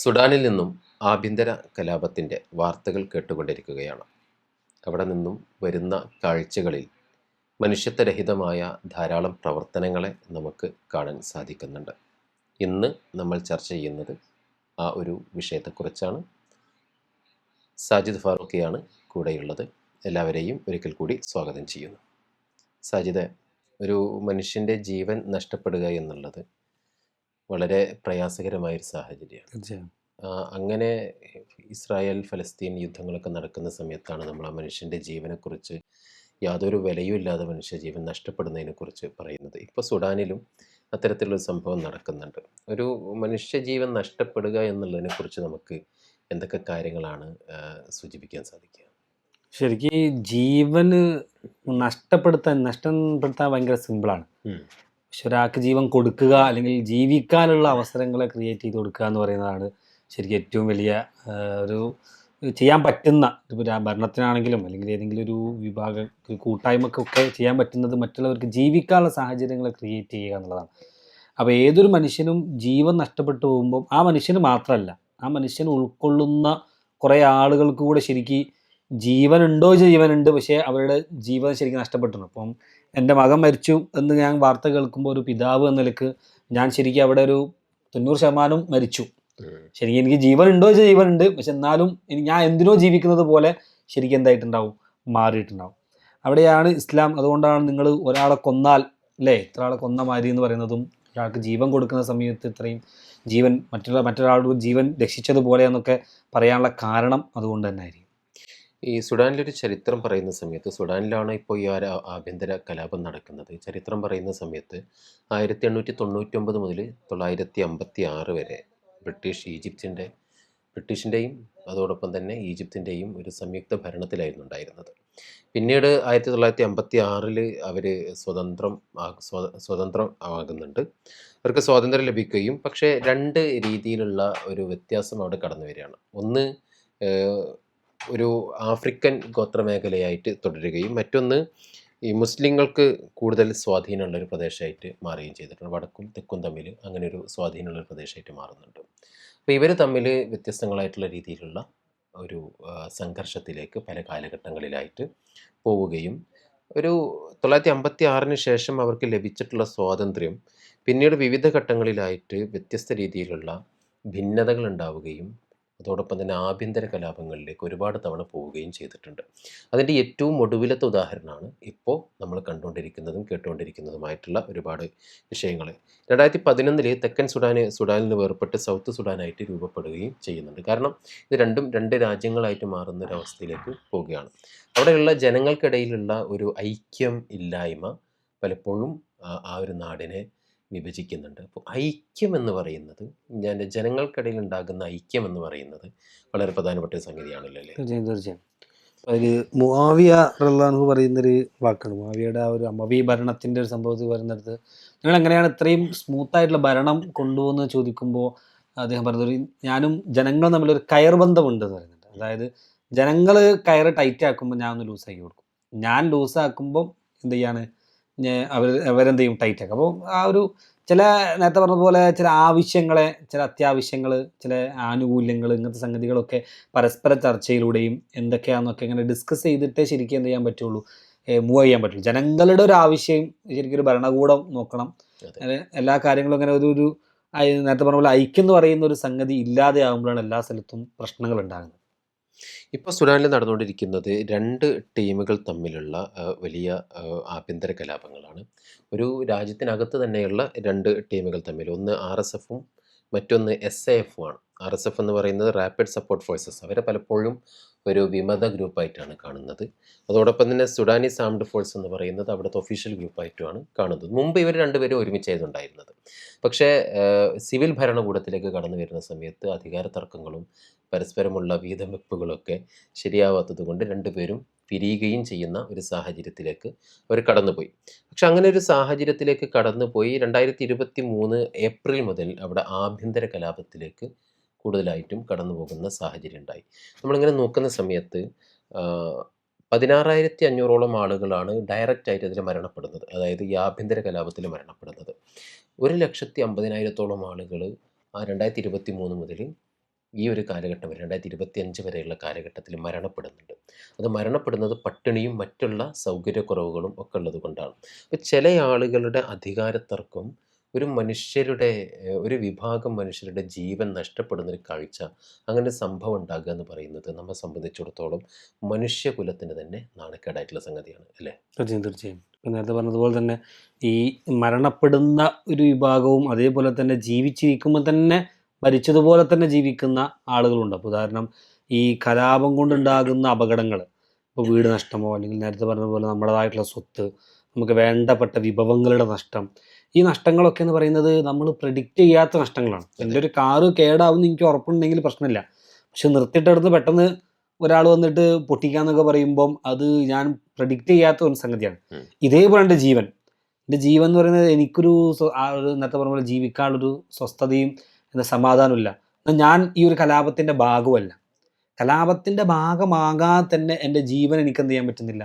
സുഡാനിൽ നിന്നും ആഭ്യന്തര കലാപത്തിന്റെ വാർത്തകൾ കേട്ടുകൊണ്ടിരിക്കുകയാണ്. അവിടെ നിന്നും വരുന്ന കാഴ്ചകളിൽ മനുഷ്യത്വരഹിതമായ ധാരാളം പ്രവർത്തനങ്ങളെ നമുക്ക് കാണാൻ സാധിക്കുന്നുണ്ട്. ഇന്ന് നമ്മൾ ചർച്ച ചെയ്യുന്നത് ആ ഒരു വിഷയത്തെക്കുറിച്ചാണ്. സാജിദ് ഫാറൂഖിയാണ് കൂടെയുള്ളത്. എല്ലാവരെയും ഒരിക്കൽ കൂടി സ്വാഗതം ചെയ്യുന്നു. സാജിദ് ഒരു മനുഷ്യന്റെ ജീവൻ നഷ്ടപ്പെടുക എന്നുള്ളത് വളരെ പ്രയാസകരമായൊരു സാഹചര്യമാണ്. തീർച്ചയായും. അങ്ങനെ ഇസ്രായേൽ ഫലസ്തീൻ യുദ്ധങ്ങളൊക്കെ നടക്കുന്ന സമയത്താണ് നമ്മൾ ആ മനുഷ്യന്റെ ജീവനെക്കുറിച്ച് യാതൊരു വിലയും ഇല്ലാതെ മനുഷ്യ ജീവൻ നഷ്ടപ്പെടുന്നതിനെക്കുറിച്ച് പറയുന്നത്. ഇപ്പോൾ സുഡാനിലും അത്തരത്തിലുള്ള സംഭവം നടക്കുന്നുണ്ട്. ഒരു മനുഷ്യ ജീവൻ നഷ്ടപ്പെടുക എന്നുള്ളതിനെക്കുറിച്ച് നമുക്ക് എന്തൊക്കെ കാര്യങ്ങളാണ് സൂചിപ്പിക്കാൻ സാധിക്കുക? ശരിക്കും ജീവന് നഷ്ടപ്പെടുത്താൻ നഷ്ടപ്പെടുത്താൻ ഭയങ്കര സിമ്പിളാണ്. പക്ഷെ ഒരാൾക്ക് ജീവൻ കൊടുക്കുക അല്ലെങ്കിൽ ജീവിക്കാനുള്ള അവസരങ്ങളെ ക്രിയേറ്റ് ചെയ്ത് കൊടുക്കുക എന്ന് പറയുന്നതാണ് ശരിക്കും ഏറ്റവും വലിയ ഒരു ചെയ്യാൻ പറ്റുന്ന ഇപ്പോൾ ഭരണത്തിനാണെങ്കിലും അല്ലെങ്കിൽ ഏതെങ്കിലും ഒരു വിഭാഗം ഒരു കൂട്ടായ്മക്കൊക്കെ ചെയ്യാൻ പറ്റുന്നത് മറ്റുള്ളവർക്ക് ജീവിക്കാനുള്ള സാഹചര്യങ്ങളെ ക്രിയേറ്റ് ചെയ്യുക എന്നുള്ളതാണ്. അപ്പോൾ ഏതൊരു മനുഷ്യനും ജീവൻ നഷ്ടപ്പെട്ടു പോകുമ്പോൾ ആ മനുഷ്യന് മാത്രമല്ല ആ മനുഷ്യൻ ഉൾക്കൊള്ളുന്ന കുറേ ആളുകൾക്ക് കൂടെ ശരിക്കും ജീവനുണ്ടോ ജീവനുണ്ട് പക്ഷേ അവരുടെ ജീവൻ ശരിക്കും നഷ്ടപ്പെട്ടിട്ടുണ്ട് അപ്പം എന്റെ മകൻ മരിച്ചു എന്ന് ഞാൻ വാർത്ത കേൾക്കുമ്പോൾ ഒരു പിതാവ് എന്ന നിലയ്ക്ക് ഞാൻ ശരിക്കും അവിടെ ഒരു തൊണ്ണൂറ് ശതമാനം മരിച്ചു. ശരിക്കും എനിക്ക് ജീവനുണ്ടോ ചോദിച്ചാൽ ജീവനുണ്ട് പക്ഷെ എന്നാലും ഞാൻ എന്തിനോ ജീവിക്കുന്നത് പോലെ ശരിക്കും എന്തായിട്ടുണ്ടാവും മാറിയിട്ടുണ്ടാവും. അവിടെയാണ് ഇസ്ലാം. അതുകൊണ്ടാണ് നിങ്ങൾ ഒരാളെ കൊന്നാൽ അല്ലേ? ഇത്ര ആളെ കൊന്ന മാതിരി എന്ന് പറയുന്നതും ഒരാൾക്ക് ജീവൻ കൊടുക്കുന്ന സമയത്ത് ഇത്രയും ജീവൻ മറ്റുള്ള മറ്റൊരാളുടെ ജീവൻ രക്ഷിച്ചതുപോലെ എന്നൊക്കെ പറയാനുള്ള കാരണം അതുകൊണ്ട് തന്നെ ആയിരിക്കും ഈ സുഡാനിലൊരു ചരിത്രം പറയുന്ന സമയത്ത് സുഡാനിലാണ് ഇപ്പോൾ ഈ ഒരു ആഭ്യന്തര കലാപം നടക്കുന്നത്. ചരിത്രം പറയുന്ന സമയത്ത് ആയിരത്തി എണ്ണൂറ്റി തൊണ്ണൂറ്റൊമ്പത് മുതൽ തൊള്ളായിരത്തി അമ്പത്തി ആറ് വരെ ബ്രിട്ടീഷ് ഈജിപ്തിന്റെ ബ്രിട്ടീഷിന്റെയും അതോടൊപ്പം തന്നെ ഈജിപ്തിന്റെയും ഒരു സംയുക്ത ഭരണത്തിലായിരുന്നു ഉണ്ടായിരുന്നത്. പിന്നീട് ആയിരത്തി തൊള്ളായിരത്തി അമ്പത്തി ആറിൽ അവർ സ്വതന്ത്രം സ്വതന്ത്രം ആകുന്നുണ്ട്. അവർക്ക് സ്വാതന്ത്ര്യം ലഭിക്കുകയും പക്ഷേ രണ്ട് രീതിയിലുള്ള ഒരു വ്യത്യാസം അവിടെ കടന്നു വരികയാണ് ഒന്ന് ഒരു ആഫ്രിക്കൻ ഗോത്രമേഖലയായിട്ട് തുടരുകയും മറ്റൊന്ന് ഈ മുസ്ലിങ്ങൾക്ക് കൂടുതൽ സ്വാധീനമുള്ള ഒരു പ്രദേശമായിട്ട് മാറുകയും ചെയ്തിട്ടുണ്ട്. വടക്കും തെക്കും തമ്മിൽ അങ്ങനെ ഒരു സ്വാധീനമുള്ള ഒരു പ്രദേശമായിട്ട് മാറുന്നുണ്ട്. അപ്പോൾ ഇവർ തമ്മിൽ വ്യത്യസ്തങ്ങളായിട്ടുള്ള രീതിയിലുള്ള ഒരു സംഘർഷത്തിലേക്ക് പല കാലഘട്ടങ്ങളിലായിട്ട് പോവുകയും ഒരു തൊള്ളായിരത്തി അമ്പത്തി ആറിന് ശേഷം അവർക്ക് ലഭിച്ചിട്ടുള്ള സ്വാതന്ത്ര്യം പിന്നീട് വിവിധ ഘട്ടങ്ങളിലായിട്ട് വ്യത്യസ്ത രീതിയിലുള്ള ഭിന്നതകൾ ഉണ്ടാവുകയും അതോടൊപ്പം തന്നെ ആഭ്യന്തര കലാപങ്ങളിലേക്ക് ഒരുപാട് തവണ പോവുകയും ചെയ്തിട്ടുണ്ട്. അതിന്റെ ഏറ്റവും ഒടുവിലത്തെ ഉദാഹരണമാണ് ഇപ്പോൾ നമ്മൾ കണ്ടുകൊണ്ടിരിക്കുന്നതും കേട്ടുകൊണ്ടിരിക്കുന്നതുമായിട്ടുള്ള ഒരുപാട് വിഷയങ്ങൾ രണ്ടായിരത്തി പതിനൊന്നിൽ തെക്കൻ സുഡാന് സുഡാനിൽ നിന്ന് വേർപെട്ട് സൗത്ത് സുഡാനായിട്ട് രൂപപ്പെടുകയും ചെയ്യുന്നുണ്ട്. കാരണം ഇത് രണ്ടും രണ്ട് രാജ്യങ്ങളായിട്ട് മാറുന്ന ഒരു അവസ്ഥയിലേക്ക് പോവുകയാണ്. അവിടെയുള്ള ജനങ്ങൾക്കിടയിലുള്ള ഒരു ഐക്യം ഇല്ലായ്മ പലപ്പോഴും ആ ഒരു നാടിനെ വിഭജിക്കുന്നുണ്ട്. അപ്പോൾ ഐക്യം എന്ന് പറയുന്നത് ഞാൻ ജനങ്ങൾക്കിടയിൽ ഉണ്ടാകുന്ന ഐക്യം എന്ന് പറയുന്നത് വളരെ പ്രധാനപ്പെട്ട സംഗതിയാണല്ലോ അല്ലേ? തീർച്ചയായും തീർച്ചയായും. അതിൽ മുവാവിയ റല്ലാന്ന് പറയുന്നൊരു വാക്കാണ്. മുവാവിയുടെ ആ ഒരു അമവി ഭരണത്തിന്റെ ഒരു സംഭവത്തിൽ വരുന്നിടത്ത് നിങ്ങൾ എങ്ങനെയാണ് ഇത്രയും സ്മൂത്ത് ആയിട്ടുള്ള ഭരണം കൊണ്ടുപോകുന്നത് ചോദിക്കുമ്പോൾ അദ്ദേഹം പറഞ്ഞൊരു ഞാനും ജനങ്ങളും തമ്മിലൊരു കയർ ബന്ധമുണ്ട് എന്ന് പറയുന്നുണ്ട്. അതായത് ജനങ്ങൾ കയറ് ടൈറ്റ് ആക്കുമ്പോൾ ഞാൻ ഒന്ന് ലൂസാക്കി കൊടുക്കും. ഞാൻ ലൂസാക്കുമ്പോൾ എന്ത് ചെയ്യാണ്? അവർ അവരെന്ത് ചെയ്യും ടൈറ്റ് ആക്കും അപ്പോൾ ആ ഒരു ചില നേരത്തെ പറഞ്ഞ പോലെ ചില ആവശ്യങ്ങളെ ചില അത്യാവശ്യങ്ങൾ ചില ആനുകൂല്യങ്ങൾ ഇങ്ങനത്തെ സംഗതികളൊക്കെ പരസ്പര ചർച്ചയിലൂടെയും എന്തൊക്കെയാണെന്നൊക്കെ ഇങ്ങനെ ഡിസ്കസ് ചെയ്തിട്ടേ ശരിക്കും എന്ത് ചെയ്യാൻ പറ്റുള്ളൂ. മൂവ് ചെയ്യാൻ പറ്റുള്ളൂ. ജനങ്ങളുടെ ഒരു ആവശ്യം ശരിക്കും ഒരു ഭരണകൂടം നോക്കണം. എല്ലാ കാര്യങ്ങളും അങ്ങനെ ഒരു ഒരു നേരത്തെ പറഞ്ഞ പോലെ ഐക്യം എന്ന് പറയുന്ന ഒരു സംഗതി ഇല്ലാതെ ആകുമ്പോഴാണ് എല്ലാ സ്ഥലത്തും പ്രശ്നങ്ങൾ ഉണ്ടാകുന്നത്. ഇപ്പോൾ സുഡാനിൽ നടന്നുകൊണ്ടിരിക്കുന്നത് രണ്ട് ടീമുകൾ തമ്മിലുള്ള വലിയ ആഭ്യന്തര കലാപങ്ങളാണ്. ഒരു രാജ്യത്തിനകത്ത് തന്നെയുള്ള രണ്ട് ടീമുകൾ തമ്മിൽ ഒന്ന് ആർ എസ് എഫും മറ്റൊന്ന് എസ് എ എഫും ആണ്. ആർ എസ് എഫ് എന്ന് പറയുന്നത് റാപ്പിഡ് സപ്പോർട്ട് ഫോഴ്സസ് അവരെ പലപ്പോഴും ഒരു വിമത ഗ്രൂപ്പായിട്ടാണ് കാണുന്നത്. അതോടൊപ്പം തന്നെ സുഡാനി സാംഡ് ഫോഴ്സ് എന്ന് പറയുന്നത് അവിടുത്തെ ഒഫീഷ്യൽ ഗ്രൂപ്പായിട്ടുമാണ് കാണുന്നത്. മുമ്പ് ഇവർ രണ്ടുപേരും ഒരുമിച്ചായിരുന്നുണ്ടായിരുന്നത്. പക്ഷേ സിവിൽ ഭരണകൂടത്തിലേക്ക് കടന്നു വരുന്ന സമയത്ത് അധികാര തർക്കങ്ങളും പരസ്പരമുള്ള വീതവെപ്പുകളൊക്കെ ശരിയാവാത്തത് കൊണ്ട് രണ്ടുപേരും പിരിയുകയും ചെയ്യുന്ന ഒരു സാഹചര്യത്തിലേക്ക് അവർ കടന്നുപോയി. പക്ഷെ അങ്ങനെ ഒരു സാഹചര്യത്തിലേക്ക് കടന്നുപോയി രണ്ടായിരത്തി ഇരുപത്തി മൂന്ന് ഏപ്രിൽ മുതൽ അവിടെ ആഭ്യന്തര കലാപത്തിലേക്ക് കൂടുതലായിട്ടും കടന്നു പോകുന്ന സാഹചര്യം ഉണ്ടായി നമ്മളിങ്ങനെ നോക്കുന്ന സമയത്ത് പതിനാറായിരത്തി അഞ്ഞൂറോളം ആളുകളാണ് ഡയറക്റ്റ് ആയിട്ട് അതിൽ മരണപ്പെടുന്നത്. അതായത് ഈ ആഭ്യന്തര കലാപത്തിൽ മരണപ്പെടുന്നത്. ഒരു ലക്ഷത്തി അമ്പതിനായിരത്തോളം ആളുകൾ ആ രണ്ടായിരത്തി ഇരുപത്തി മൂന്ന് മുതൽ ഈ ഒരു കാലഘട്ടം വരെ രണ്ടായിരത്തി ഇരുപത്തി അഞ്ച് വരെയുള്ള കാലഘട്ടത്തിൽ മരണപ്പെടുന്നുണ്ട്. അത് മരണപ്പെടുന്നത് പട്ടിണിയും മറ്റുള്ള സൗകര്യക്കുറവുകളും ഒക്കെ ഉള്ളത് കൊണ്ടാണ് അപ്പോൾ ചില ആളുകളുടെ അധികാരത്തർക്കം ഒരു മനുഷ്യരുടെ ഒരു വിഭാഗം മനുഷ്യരുടെ ജീവൻ നഷ്ടപ്പെടുന്ന ഒരു കാഴ്ച അങ്ങനെ സംഭവം ഉണ്ടാകുക എന്ന് പറയുന്നത് നമ്മെ സംബന്ധിച്ചിടത്തോളം മനുഷ്യകുലത്തിന് തന്നെ നാണക്കേടായിട്ടുള്ള സംഗതിയാണ് അല്ലേ? തീർച്ചയായും തീർച്ചയായും. ഇപ്പം നേരത്തെ പറഞ്ഞതുപോലെ തന്നെ ഈ മരണപ്പെടുന്ന ഒരു വിഭാഗവും അതേപോലെ തന്നെ ജീവിച്ചിരിക്കുമ്പോൾ തന്നെ മരിച്ചതുപോലെ തന്നെ ജീവിക്കുന്ന ആളുകളുണ്ട്. അപ്പോൾ ഉദാഹരണം ഈ കലാപം കൊണ്ടുണ്ടാകുന്ന അപകടങ്ങൾ ഇപ്പോൾ വീട് നഷ്ടമോ അല്ലെങ്കിൽ നേരത്തെ പറഞ്ഞതുപോലെ നമ്മുടേതായിട്ടുള്ള സ്വത്ത് നമുക്ക് വേണ്ടപ്പെട്ട വിഭവങ്ങളുടെ നഷ്ടം ഈ നഷ്ടങ്ങളൊക്കെ എന്ന് പറയുന്നത് നമ്മൾ പ്രഡിക്റ്റ് ചെയ്യാത്ത നഷ്ടങ്ങളാണ്. എന്റെ ഒരു കാറ് കേടാവുന്ന എനിക്ക് ഉറപ്പുണ്ടെങ്കിൽ പ്രശ്നമില്ല. പക്ഷെ നിർത്തിയിട്ടടുത്ത് പെട്ടെന്ന് ഒരാൾ വന്നിട്ട് പൊട്ടിക്കാന്നൊക്കെ പറയുമ്പം അത് ഞാൻ പ്രഡിക്റ്റ് ചെയ്യാത്ത ഒരു സംഗതിയാണ്. ഇതേപോലെ എന്റെ ജീവൻ. എന്റെ ജീവൻ എന്ന് പറയുന്നത് എനിക്കൊരു നേരത്തെ പറഞ്ഞ പോലെ ജീവിക്കാനുള്ളൊരു സ്വസ്ഥതയും എന്താ സമാധാനമില്ല ഞാൻ ഈ ഒരു കലാപത്തിന്റെ ഭാഗമല്ല കലാപത്തിന്റെ ഭാഗമാകാതെ തന്നെ എന്റെ ജീവൻ എനിക്ക് എന്ത് ചെയ്യാൻ പറ്റുന്നില്ല?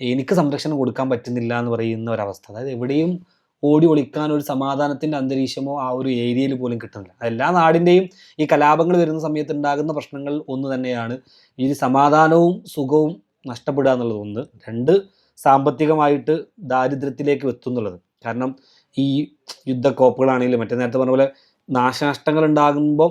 എനിക്ക് സംരക്ഷണം കൊടുക്കാൻ പറ്റുന്നില്ല എന്ന് പറയുന്ന ഒരവസ്ഥ. അതായത് എവിടെയും ഓടി ഒളിക്കാൻ ഒരു സമാധാനത്തിന്റെ അന്തരീക്ഷമോ ആ ഒരു ഏരിയയിൽ പോലും കിട്ടുന്നില്ല. എല്ലാ നാടിന്റെയും ഈ കലാപങ്ങൾ വരുന്ന സമയത്ത് ഉണ്ടാകുന്ന പ്രശ്നങ്ങൾ ഒന്ന് തന്നെയാണ്. ഈ സമാധാനവും സുഖവും നഷ്ടപ്പെടുക എന്നുള്ളത് ഒന്ന്. രണ്ട് സാമ്പത്തികമായിട്ട് ദാരിദ്ര്യത്തിലേക്ക് എത്തുന്നുള്ളത് കാരണം ഈ യുദ്ധക്കോപ്പുകളാണെങ്കിലും മറ്റേ നേരത്തെ പറഞ്ഞ പോലെ നാശനഷ്ടങ്ങൾ ഉണ്ടാകുമ്പോൾ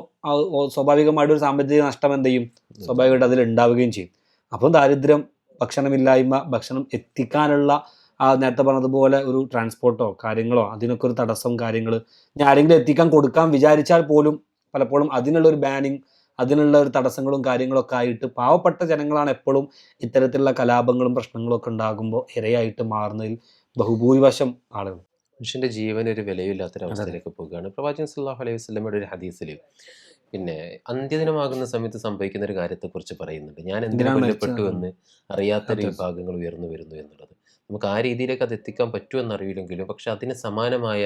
സ്വാഭാവികമായിട്ട് ഒരു സാമ്പത്തിക നഷ്ടം എന്ത് ചെയ്യും? സ്വാഭാവികമായിട്ട് അതിൽ ഉണ്ടാവുകയും ചെയ്യും. അപ്പം ദാരിദ്ര്യം ഭക്ഷണമില്ലായ്മ ഭക്ഷണം എത്തിക്കാനുള്ള നേരത്തെ പറഞ്ഞതുപോലെ ഒരു ട്രാൻസ്പോർട്ടോ കാര്യങ്ങളോ അതിനൊക്കെ ഒരു തടസ്സം കാര്യങ്ങൾ ഇനി ആരെങ്കിലും എത്തിക്കാൻ കൊടുക്കാൻ വിചാരിച്ചാൽ പോലും പലപ്പോഴും അതിനുള്ള ഒരു ബാനിങ് അതിനുള്ള ഒരു തടസ്സങ്ങളും കാര്യങ്ങളൊക്കെ ആയിട്ട് പാവപ്പെട്ട ജനങ്ങളാണ് എപ്പോഴും ഇത്തരത്തിലുള്ള കലാപങ്ങളും പ്രശ്നങ്ങളൊക്കെ ഉണ്ടാകുമ്പോൾ ഇരയായിട്ട് മാറുന്നതിൽ ബഹുഭൂരിവശം ആളുകൾ. മനുഷ്യന്റെ ജീവൻ ഒരു വിലയില്ലാത്തൊരവസ്ഥയിലേക്ക് പോകുകയാണ് പ്രവാചകൻ സല്ലല്ലാഹു അലൈഹി വസല്ലമയുടെ ഒരു ഹദീസിൽ പിന്നെ അന്ത്യദിനമാകുന്ന സമയത്ത് സംഭവിക്കുന്ന ഒരു കാര്യത്തെക്കുറിച്ച് പറയുന്നുണ്ട്. ഞാൻ എന്തിനാ എന്തിനാണ് കൊല്ലപ്പെട്ടു എന്ന് അറിയാത്തൊരു അതെ. വിഭാഗങ്ങൾ ഉയർന്നു വരുന്നു എന്നുള്ളത്. നമുക്ക് ആ രീതിയിലേക്ക് അത് എത്തിക്കാൻ പറ്റുമെന്ന് അറിയില്ലെങ്കിലും പക്ഷെ അതിന് സമാനമായ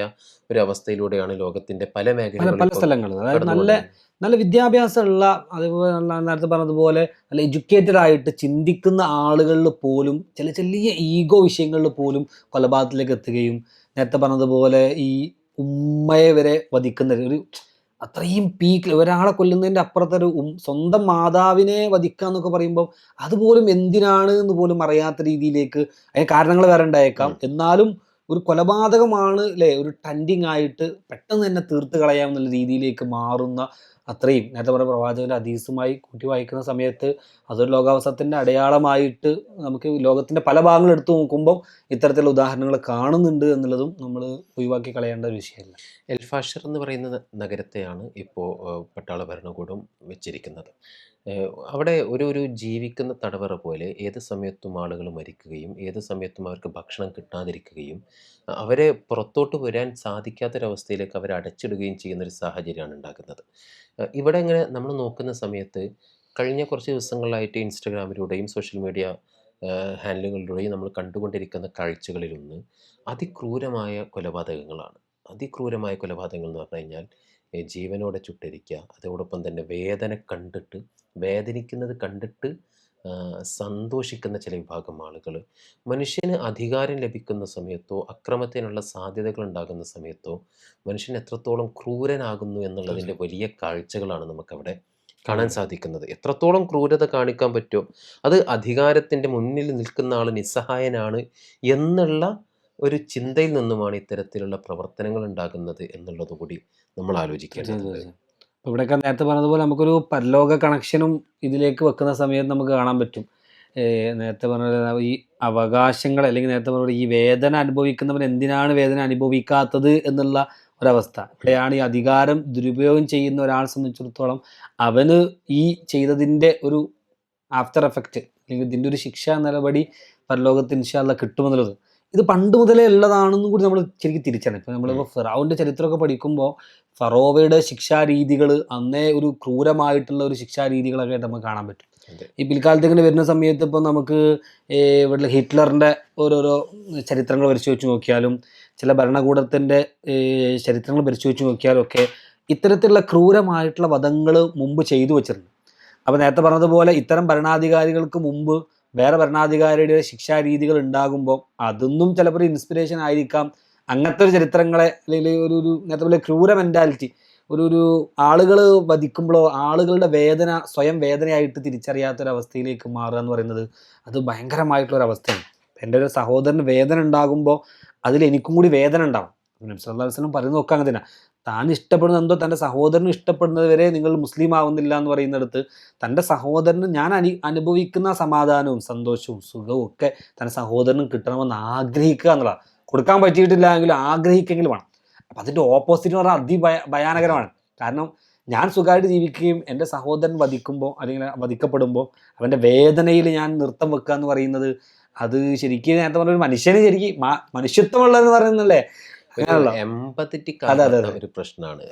ഒരു അവസ്ഥയിലൂടെയാണ് ലോകത്തിന്റെ പല മേഖലകളിലും പല സ്ഥലങ്ങളിൽ. അതായത് നല്ല നല്ല വിദ്യാഭ്യാസമുള്ള അതുപോലെ നേരത്തെ പറഞ്ഞതുപോലെ നല്ല എഡ്യൂക്കേറ്റഡ് ആയിട്ട് ചിന്തിക്കുന്ന ആളുകളിൽ പോലും ചില ചെറിയ ഈഗോ വിഷയങ്ങളിൽ പോലും കൊലപാതകത്തിലേക്ക് എത്തുകയും നേരത്തെ പറഞ്ഞതുപോലെ ഈ ഉമ്മയെ വരെ വധിക്കുന്ന ഒരു അത്രയും പീക്കിൽ ഒരാളെ കൊല്ലുന്നതിന്റെ അപ്പുറത്തൊരു സ്വന്തം മാതാവിനെ വധിക്കുക എന്നൊക്കെ പറയുമ്പോൾ അതുപോലും എന്തിനാണ് എന്ന് പോലും അറിയാത്ത രീതിയിലേക്ക് അതിന് കാരണങ്ങൾ വേറെ ഉണ്ടായേക്കാം. എന്നാലും ഒരു കൊലപാതകമാണ് അല്ലേ ഒരു ടൻഡിങ് ആയിട്ട് പെട്ടെന്ന് തന്നെ തീർത്ത് കളയാമെന്നുള്ള രീതിയിലേക്ക് മാറുന്ന അത്രയും നേരത്തെ പറഞ്ഞ പ്രവാചകന്റെ ഹദീസുമായി കൂട്ടി വായിക്കുന്ന സമയത്ത് അതൊരു ലോകാവസ്ഥത്തിന്റെ അടയാളമായിട്ട് നമുക്ക് ലോകത്തിന്റെ പല ഭാഗങ്ങൾ എടുത്തു നോക്കുമ്പോൾ ഇത്തരത്തിലുള്ള ഉദാഹരണങ്ങൾ കാണുന്നുണ്ട് എന്നുള്ളതും നമ്മൾ ഒഴിവാക്കി കളയേണ്ട ഒരു വിഷയമല്ല. എൽഫാഷർ എന്ന് പറയുന്ന നഗരത്തെയാണ് ഇപ്പോൾ പട്ടാള ഭരണകൂടം വെച്ചിരിക്കുന്നത്. അവിടെ ഒരു ഒരു ജീവിക്കുന്ന തടവറ പോലെ ഏത് സമയത്തും ആളുകൾ മരിക്കുകയും ഏത് സമയത്തും അവർക്ക് ഭക്ഷണം കിട്ടാതിരിക്കുകയും അവരെ പുറത്തോട്ട് വരാൻ സാധിക്കാത്തൊരവസ്ഥയിലേക്ക് അവരെ അടച്ചിടുകയും ചെയ്യുന്ന ഒരു സാഹചര്യമാണ് ഉണ്ടാകുന്നത് ഏഹ് ഇവിടെ ഇങ്ങനെ നമ്മൾ നോക്കുന്ന സമയത്ത് കഴിഞ്ഞ കുറച്ച് ദിവസങ്ങളിലായിട്ട് ഇൻസ്റ്റഗ്രാമിലൂടെയും സോഷ്യൽ മീഡിയ ഹാൻഡിലുകളിലൂടെയും നമ്മൾ കണ്ടുകൊണ്ടിരിക്കുന്ന കാഴ്ചകളിലൊന്ന് അതിക്രൂരമായ കൊലപാതകങ്ങളാണ്. അതിക്രൂരമായ കൊലപാതകങ്ങൾ എന്ന് പറഞ്ഞു കഴിഞ്ഞാൽ ജീവനോടെ ചുട്ടിരിക്കുക അതോടൊപ്പം തന്നെ വേദന കണ്ടിട്ട് വേദനിക്കുന്നത് കണ്ടിട്ട് സന്തോഷിക്കുന്ന ചില വിഭാഗം ആളുകൾ മനുഷ്യന് അധികാരം ലഭിക്കുന്ന സമയത്തോ അക്രമത്തിനുള്ള സാധ്യതകൾ ഉണ്ടാകുന്ന സമയത്തോ മനുഷ്യൻ എത്രത്തോളം ക്രൂരനാകുന്നു എന്നുള്ളതിന്റെ വലിയ കാഴ്ചകളാണ് നമുക്കവിടെ കാണാൻ സാധിക്കുന്നത്. എത്രത്തോളം ക്രൂരത കാണിക്കാൻ പറ്റുമോ അത് അധികാരത്തിന്റെ മുന്നിൽ നിൽക്കുന്ന ആൾ നിസ്സഹായനാണ് എന്നുള്ള ഒരു ചിന്തയിൽ നിന്നുമാണ് ഇത്തരത്തിലുള്ള പ്രവർത്തനങ്ങൾ ഉണ്ടാകുന്നത് എന്നുള്ളത് കൂടി നമ്മൾ ആലോചിക്കേണ്ടതുണ്ട്. അപ്പോൾ ഇവിടെയൊക്കെ നേരത്തെ പറഞ്ഞതുപോലെ നമുക്കൊരു പരലോക കണക്ഷനും ഇതിലേക്ക് വെക്കുന്ന സമയത്ത് നമുക്ക് കാണാൻ പറ്റും. നേരത്തെ പറഞ്ഞ ഈ അവകാശങ്ങൾ അല്ലെങ്കിൽ നേരത്തെ പറഞ്ഞ ഈ വേദന അനുഭവിക്കുന്നവൻ എന്തിനാണ് വേദന അനുഭവിക്കാത്തത് എന്നുള്ള ഒരവസ്ഥ. ഇവിടെയാണ് ഈ അധികാരം ദുരുപയോഗം ചെയ്യുന്ന ഒരാളെ സംബന്ധിച്ചിടത്തോളം അവന് ഈ ചെയ്തതിന്റെ ഒരു ആഫ്റ്റർ എഫക്റ്റ് അല്ലെങ്കിൽ ഇതിന്റെ ഒരു ശിക്ഷ നടപടി പരലോകത്ത് ഇൻഷാല്ല കിട്ടുമെന്നുള്ളത്. ഇത് പണ്ട് മുതലേ ഉള്ളതാണെന്നും കൂടി നമ്മൾ ശരിക്കും തിരിച്ചറിയണം ഇപ്പോൾ നമ്മളിപ്പോൾ ഫിറാവിന്റെ ചരിത്രമൊക്കെ പഠിക്കുമ്പോൾ ഫറോവയുടെ ശിക്ഷാരീതികൾ അന്നേ ഒരു ക്രൂരമായിട്ടുള്ള ഒരു ശിക്ഷാരീതികളൊക്കെ ആയിട്ട് നമുക്ക് കാണാൻ പറ്റും. ഈ പിൽക്കാലത്ത് ഇങ്ങനെ വരുന്ന സമയത്ത് ഇപ്പോൾ നമുക്ക് ഇവിടെ ഹിറ്റ്ലറിന്റെ ഓരോരോ ചരിത്രങ്ങൾ പരിശോധിച്ച് നോക്കിയാലും ചില ഭരണകൂടത്തിന്റെ ചരിത്രങ്ങൾ പരിശോധിച്ച് നോക്കിയാലും ഒക്കെ ഇത്തരത്തിലുള്ള ക്രൂരമായിട്ടുള്ള വധങ്ങൾ മുമ്പ് ചെയ്തു വെച്ചിരുന്നു അപ്പോൾ നേരത്തെ പറഞ്ഞതുപോലെ ഇത്തരം ഭരണാധികാരികൾക്ക് മുമ്പ് വേറെ ഭരണാധികാരിയുടെ ശിക്ഷാരീതികൾ ഉണ്ടാകുമ്പോൾ അതൊന്നും ചിലപ്പോൾ ഇൻസ്പിറേഷൻ ആയിരിക്കാം. അങ്ങനത്തെ ഒരു ചരിത്രങ്ങളെ അല്ലെങ്കിൽ ഒരു ഒരു നേരത്തെ പോലെ ക്രൂര മെന്റാലിറ്റി ഒരു ഒരു ആളുകൾ വധിക്കുമ്പോഴോ ആളുകളുടെ വേദന സ്വയം വേദനയായിട്ട് തിരിച്ചറിയാത്തൊരവസ്ഥയിലേക്ക് മാറുക എന്ന് പറയുന്നത് അത് ഭയങ്കരമായിട്ടുള്ള അവസ്ഥയാണ്. എന്റെ ഒരു സഹോദരന് വേദന ഉണ്ടാകുമ്പോൾ അതിൽ എനിക്കും കൂടി വേദന ഉണ്ടാവും. നബ്സല്ലാസ്ലം പറയുന്നത് നോക്കാൻ അങ്ങനെ തന്നെ താൻ ഇഷ്ടപ്പെടുന്ന എന്തോ തന്റെ സഹോദരന് ഇഷ്ടപ്പെടുന്നത് വരെ നിങ്ങൾ മുസ്ലിം ആവുന്നില്ല എന്ന് പറയുന്നിടത്ത് തന്റെ സഹോദരന് ഞാൻ അനു അനുഭവിക്കുന്ന സമാധാനവും സന്തോഷവും സുഖവും ഒക്കെ തന്റെ സഹോദരനും കിട്ടണമെന്ന് ആഗ്രഹിക്കുക എന്നുള്ളതാണ്. കൊടുക്കാൻ പറ്റിയിട്ടില്ല എങ്കിലും ആഗ്രഹിക്കെങ്കിലും വേണം. അപ്പം അതിന്റെ ഓപ്പോസിറ്റ് എന്ന് പറഞ്ഞാൽ അതിഭയ ഭയാനകരമാണ്. കാരണം ഞാൻ സുഖമായിട്ട് ജീവിക്കുകയും എന്റെ സഹോദരൻ വധിക്കുമ്പോൾ അല്ലെങ്കിൽ വധിക്കപ്പെടുമ്പോൾ അവന്റെ വേദനയിൽ ഞാൻ നൃത്തം വെക്കുക എന്ന് പറയുന്നത് അത് ശരിക്കും നേരത്തെ പറഞ്ഞ ഒരു മനുഷ്യന് ശരിക്കും മനുഷ്യത്വമുള്ളതെന്ന് പറയുന്നല്ലേ അതെ. ഒരു പ്രശ്നമാണ്.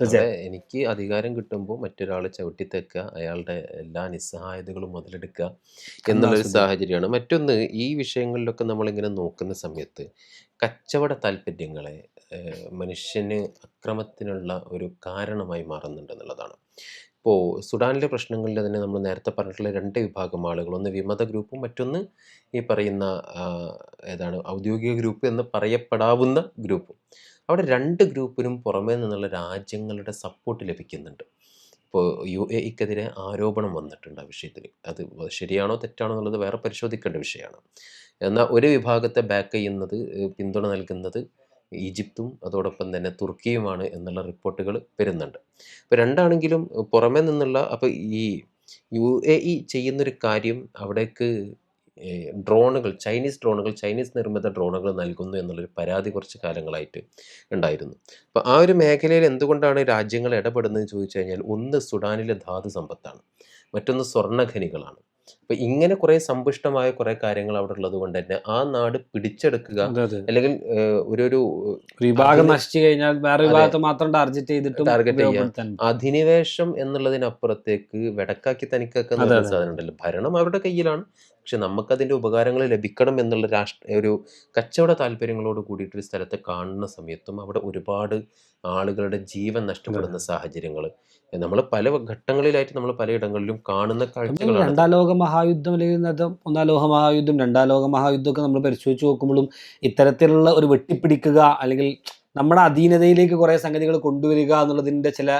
എനിക്ക് അധികാരം കിട്ടുമ്പോൾ മറ്റൊരാളെ ചവിട്ടിത്തേക്കുക അയാളുടെ എല്ലാ നിസ്സഹായതകളും മുതലെടുക്കുക എന്നുള്ളൊരു. സാഹചര്യമാണ് മറ്റൊന്ന് ഈ വിഷയങ്ങളിലൊക്കെ നമ്മളിങ്ങനെ നോക്കുന്ന സമയത്ത് കച്ചവട താല്പര്യങ്ങളെ മനുഷ്യന് അക്രമത്തിനുള്ള ഒരു കാരണമായി മാറുന്നുണ്ടെന്നുള്ളതാണ് ഇപ്പോൾ സുഡാനിലെ പ്രശ്നങ്ങളിൽ തന്നെ നമ്മൾ നേരത്തെ പറഞ്ഞിട്ടുള്ള രണ്ട് വിഭാഗം ആളുകൾ ഒന്ന് വിമത ഗ്രൂപ്പും മറ്റൊന്ന് ഈ പറയുന്ന ഏതാണ് ഔദ്യോഗിക ഗ്രൂപ്പ് എന്ന് പറയപ്പെടാവുന്ന ഗ്രൂപ്പും അവിടെ രണ്ട് ഗ്രൂപ്പിനും പുറമേ നിന്നുള്ള രാജ്യങ്ങളുടെ സപ്പോർട്ട് ലഭിക്കുന്നുണ്ട്. ഇപ്പോൾ യു എ ഇക്കെതിരെ ആരോപണം വന്നിട്ടുണ്ട് ആ വിഷയത്തിൽ. അത് ശരിയാണോ തെറ്റാണോ എന്നുള്ളത് വേറെ പരിശോധിക്കേണ്ട വിഷയമാണ്. എന്നാൽ ഒരു വിഭാഗത്തെ ബാക്ക് ചെയ്യുന്നത് പിന്തുണ നൽകുന്നത് ഈജിപ്തും അതോടൊപ്പം തന്നെ തുർക്കിയുമാണ് എന്നുള്ള റിപ്പോർട്ടുകൾ വരുന്നുണ്ട്. ഇപ്പോൾ രണ്ടാണെങ്കിലും പുറമേ നിന്നുള്ള അപ്പോൾ ഈ യു എ ഇ ചെയ്യുന്നൊരു കാര്യം അവിടേക്ക് ഡ്രോണുകൾ ചൈനീസ് ഡ്രോണുകൾ ചൈനീസ് നിർമ്മിത ഡ്രോണുകൾ നൽകുന്നു എന്നുള്ളൊരു പരാതി കുറച്ച് കാലങ്ങളായിട്ട് ഉണ്ടായിരുന്നു അപ്പോൾ ആ ഒരു മേഖലയിൽ എന്തുകൊണ്ടാണ് രാജ്യങ്ങൾ ഇടപെടുന്നത് ചോദിച്ചു കഴിഞ്ഞാൽ ഒന്ന് സുഡാനിലെ ധാതു സമ്പത്താണ് മറ്റൊന്ന് സ്വർണഖനികളാണ് അപ്പൊ ഇങ്ങനെ കുറെ സമ്പുഷ്ടമായ കുറെ കാര്യങ്ങൾ അവിടെ ഉള്ളത് കൊണ്ട് തന്നെ ആ നാട് പിടിച്ചെടുക്കുക അല്ലെങ്കിൽ ഒരു ഒരു വിഭാഗം നശിച്ചു കഴിഞ്ഞാൽ വേറെ. വിഭാഗത്തെ മാത്രം ടാർഗറ്റ് ചെയ്തിട്ട് ടാർഗറ്റ് ചെയ്യാം. അധിനിവേശം എന്നുള്ളതിനപ്പുറത്തേക്ക് വെടക്കാക്കി തനിക്കൊക്കെ. സാധനം ഉണ്ടല്ലോ ഭരണം അവരുടെ കയ്യിലാണ് പക്ഷെ നമുക്കതിന്റെ ഉപകാരങ്ങൾ ലഭിക്കണം എന്നുള്ള രാഷ്ട്ര ഒരു കച്ചവട താല്പര്യങ്ങളോട് കൂടിയിട്ട് ഒരു സ്ഥലത്ത് കാണുന്ന സമയത്തും അവിടെ ഒരുപാട് ആളുകളുടെ ജീവൻ നഷ്ടപ്പെടുന്ന സാഹചര്യങ്ങൾ. നമ്മൾ പല ഘട്ടങ്ങളിലായിട്ട് നമ്മൾ പലയിടങ്ങളിലും കാണുന്ന കാഴ്ചകളാണ് രണ്ടാം ലോക മഹായുദ്ധം അല്ലെങ്കിൽ ഒന്നാം ലോക മഹായുദ്ധം രണ്ടാം ലോക മഹായുദ്ധമൊക്കെ നമ്മൾ പരിശോധിച്ച് നോക്കുമ്പോഴും ഇത്തരത്തിലുള്ള ഒരു വെട്ടിപ്പിടിക്കുക അല്ലെങ്കിൽ നമ്മുടെ അധീനതയിലേക്ക് കുറേ സംഗതികൾ കൊണ്ടുവരിക എന്നുള്ളതിന്റെ ചില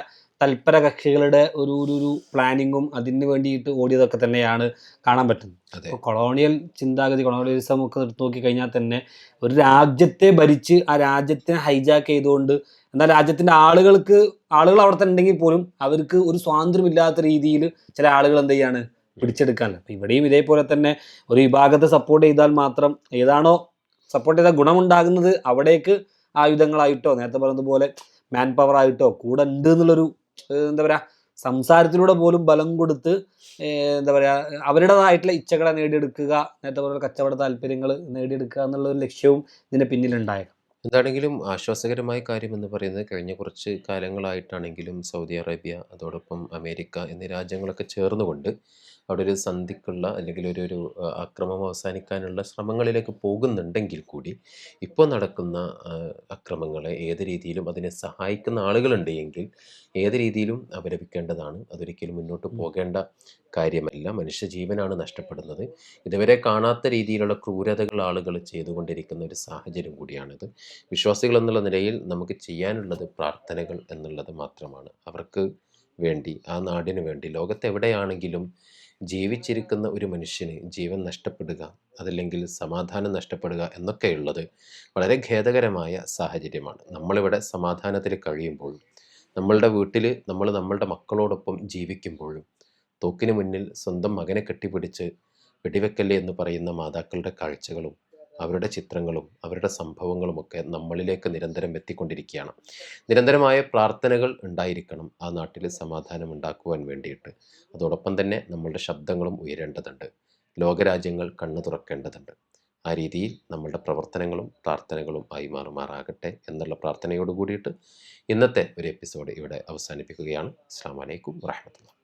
തൽപര കക്ഷികളുടെ ഒരു ഒരു ഒരു പ്ലാനിങ്ങും അതിന് വേണ്ടിയിട്ട് ഓടിയതൊക്കെ തന്നെയാണ് കാണാൻ പറ്റുന്നത്. കൊളോണിയൽ ചിന്താഗതി കൊളോണിയലിസം ഒക്കെ നോക്കി കഴിഞ്ഞാൽ തന്നെ ഒരു രാജ്യത്തെ ഭരിച്ച് ആ രാജ്യത്തിനെ ഹൈജാക്ക് ചെയ്തുകൊണ്ട് എന്നാൽ രാജ്യത്തിന്റെ ആളുകൾക്ക് ആളുകൾ അവിടെ തന്നെ ഉണ്ടെങ്കിൽ പോലും അവർക്ക് ഒരു സ്വാതന്ത്ര്യമില്ലാത്ത രീതിയിൽ ചില ആളുകൾ എന്ത് ചെയ്യാണ്? പിടിച്ചെടുക്കാനല്ല അപ്പം ഇവിടെയും ഇതേപോലെ തന്നെ ഒരു വിഭാഗത്തെ സപ്പോർട്ട് ചെയ്താൽ മാത്രം ഏതാണോ സപ്പോർട്ട് ചെയ്താൽ ഗുണമുണ്ടാകുന്നത് അവിടേക്ക് ആയുധങ്ങളായിട്ടോ നേരത്തെ പറഞ്ഞതുപോലെ മാൻ പവർ ആയിട്ടോ കൂടെ ഉണ്ട് എന്നുള്ളൊരു എന്താ പറയുക സംസാരത്തിലൂടെ പോലും ബലം കൊടുത്ത് എന്താ പറയുക അവരുടേതായിട്ടുള്ള ഇച്ഛകളെ നേടിയെടുക്കുക നേരത്തെ പറഞ്ഞ കച്ചവട താല്പര്യങ്ങൾ നേടിയെടുക്കുക എന്നുള്ള ഒരു ലക്ഷ്യവും ഇതിന്റെ പിന്നിലുണ്ടായത് എന്താണെങ്കിലും ആശ്വാസകരമായ കാര്യം എന്ന് പറയുന്നത് കഴിഞ്ഞ കുറച്ച് കാലങ്ങളായിട്ടാണെങ്കിലും സൗദി അറേബ്യ അതോടൊപ്പം അമേരിക്ക എന്നീ രാജ്യങ്ങളൊക്കെ ചേർന്നുകൊണ്ട് അവിടെ ഒരു സന്ധിക്കുള്ള അല്ലെങ്കിൽ ഒരു ഒരു അക്രമം അവസാനിക്കാനുള്ള ശ്രമങ്ങളിലേക്ക് പോകുന്നുണ്ടെങ്കിൽ കൂടി ഇപ്പോൾ നടക്കുന്ന അക്രമങ്ങളെ ഏത് രീതിയിലും അതിനെ സഹായിക്കുന്ന ആളുകളുണ്ട് എങ്കിൽ ഏത് രീതിയിലും അപലപിക്കേണ്ടതാണ്. അതൊരിക്കലും മുന്നോട്ട് പോകേണ്ട കാര്യമല്ല. മനുഷ്യജീവനാണ് നഷ്ടപ്പെടുന്നത്. ഇതുവരെ കാണാത്ത രീതിയിലുള്ള ക്രൂരതകൾ ആളുകൾ ചെയ്തുകൊണ്ടിരിക്കുന്ന ഒരു സാഹചര്യം കൂടിയാണിത്. വിശ്വാസികൾ എന്നുള്ള നിലയിൽ നമുക്ക് ചെയ്യാനുള്ളത് പ്രാർത്ഥനകൾ എന്നുള്ളത് മാത്രമാണ്. അവർക്ക് വേണ്ടി ആ നാടിനു വേണ്ടി ലോകത്തെവിടെയാണെങ്കിലും ജീവിച്ചിരിക്കുന്ന ഒരു മനുഷ്യന് ജീവൻ നഷ്ടപ്പെടുക അതല്ലെങ്കിൽ സമാധാനം നഷ്ടപ്പെടുക എന്നൊക്കെയുള്ളത് വളരെ ഖേദകരമായ സാഹചര്യമാണ്. നമ്മളിവിടെ സമാധാനത്തിൽ കഴിയുമ്പോൾ നമ്മളുടെ വീട്ടിൽ നമ്മൾ നമ്മളുടെ മക്കളോടൊപ്പം ജീവിക്കുമ്പോഴും തോക്കിന് മുന്നിൽ സ്വന്തം മകനെ കെട്ടിപ്പിടിച്ച് വെടിവെക്കല്ലേ എന്ന് പറയുന്ന മാതാക്കളുടെ കാഴ്ചകളും അവരുടെ ചിത്രങ്ങളും അവരുടെ സംഭവങ്ങളുമൊക്കെ നമ്മളിലേക്ക് നിരന്തരം എത്തിക്കൊണ്ടിരിക്കുകയാണ്. നിരന്തരമായ പ്രാർത്ഥനകൾ ഉണ്ടായിരിക്കണം ആ നാട്ടിൽ സമാധാനം ഉണ്ടാക്കുവാൻ വേണ്ടിയിട്ട്. അതോടൊപ്പം തന്നെ നമ്മളുടെ ശബ്ദങ്ങളും ഉയരേണ്ടതുണ്ട്. ലോകരാജ്യങ്ങൾ കണ്ണു തുറക്കേണ്ടതുണ്ട്. ആ രീതിയിൽ നമ്മളുടെ പ്രവർത്തനങ്ങളും പ്രാർത്ഥനകളും ആയി മാറുമാറാകട്ടെ എന്നുള്ള പ്രാർത്ഥനയോട് കൂടിയിട്ട് ഇന്നത്തെ ഒരു എപ്പിസോഡ് ഇവിടെ അവസാനിപ്പിക്കുകയാണ്. അസ്സാം വലൈക്കും വാഹമത്തുള്ള